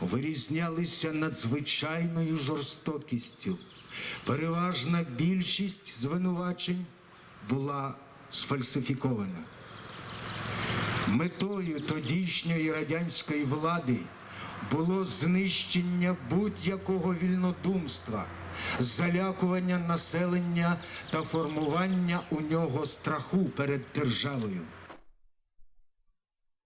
вирізнялися надзвичайною жорстокістю. Переважна більшість звинувачень була сфальсифікована. Метою тодішньої радянської влади було знищення будь-якого вільнодумства, залякування населення та формування у нього страху перед державою.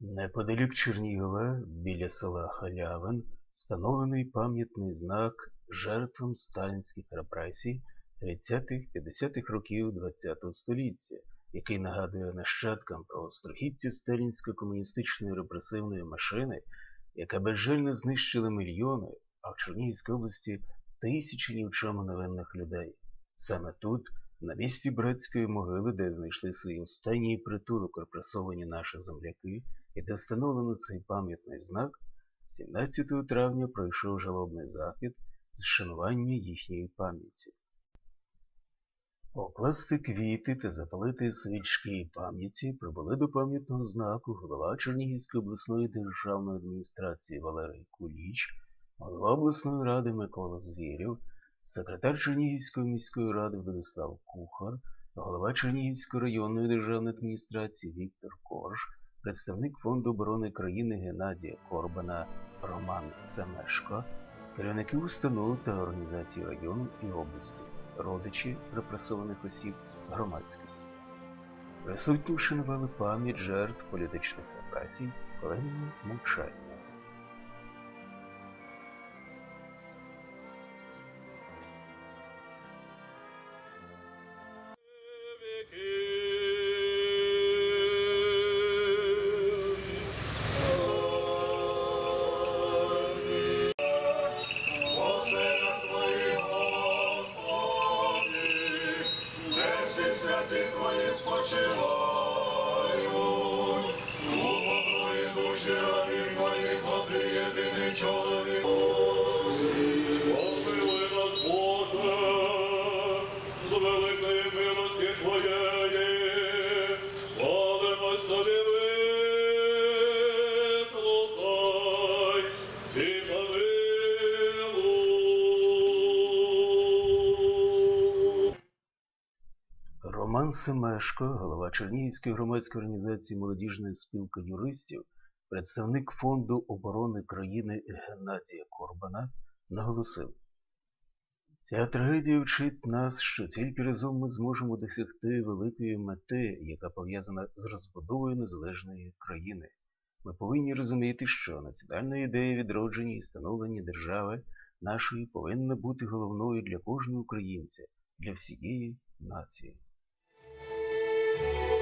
Неподалік Чернігова, біля села Халявин, встановлений пам'ятний знак жертвам сталінських репресій 30-50-х років ХХ століття, який нагадує нащадкам про страхіття сталінсько-комуністичної репресивної машини, яка безжально знищила мільйони, а в Чернігівській області тисячі ні в чому невинних людей. Саме тут, на місці братської могили, де знайшли свій останній притулок репресовані наші земляки, і де встановлено цей пам'ятний знак, 17 травня пройшов жалобний захід з вшанування їхньої пам'яті. Покласти квіти та запалити свічки пам'яті прибули до пам'ятного знаку голова Чернігівської обласної державної адміністрації Валерій Куліч, голова обласної ради Микола Звірів, секретар Чернігівської міської ради Владислав Кухар, голова Чернігівської районної державної адміністрації Віктор Корж, представник Фонду оборони країни Геннадія Корбана Роман Семешко, керівники установ та організацій району і області, родичі репресованих осіб, громадськість. Присутні вшанували пам'ять жертв політичних репресій хвилиною мовчання. Святі твої спочивають, у твої душі рабів твоїх, один єдиний чоловік. Семешко, голова Чернігівської громадської організації молодіжної спілки юристів, представник Фонду оборони країни Геннадія Корбана, наголосив, Ця трагедія вчить нас, що тільки разом ми зможемо досягти великої мети, яка пов'язана з розбудовою незалежної країни. Ми повинні розуміти, що національна ідея відродження і становлення держави нашої повинна бути головною для кожного українця, для всієї нації. Thank you.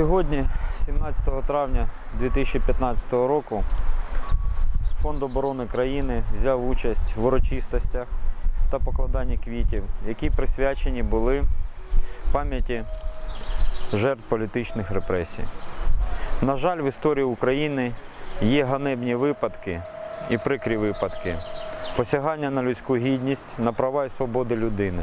Сьогодні, 17 травня 2015 року, Фонд оборони країни взяв участь в урочистостях та покладанні квітів, які присвячені були пам'яті жертв політичних репресій. На жаль, в історії України є ганебні випадки і прикрі випадки посягання на людську гідність, на права і свободи людини.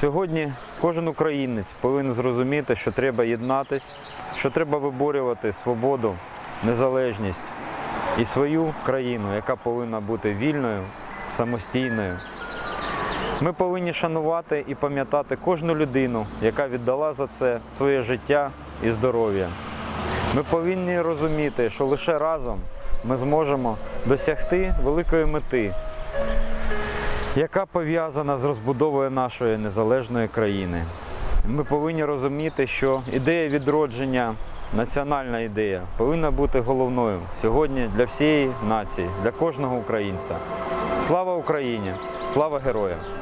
Сьогодні кожен українець повинен зрозуміти, що треба єднатись, що треба виборювати свободу, незалежність і свою країну, яка повинна бути вільною, самостійною. Ми повинні шанувати і пам'ятати кожну людину, яка віддала за це своє життя і здоров'я. Ми повинні розуміти, що лише разом ми зможемо досягти великої мети, яка пов'язана з розбудовою нашої незалежної країни. Ми повинні розуміти, що ідея відродження, національна ідея повинна бути головною сьогодні для всієї нації, для кожного українця. Слава Україні! Слава героям!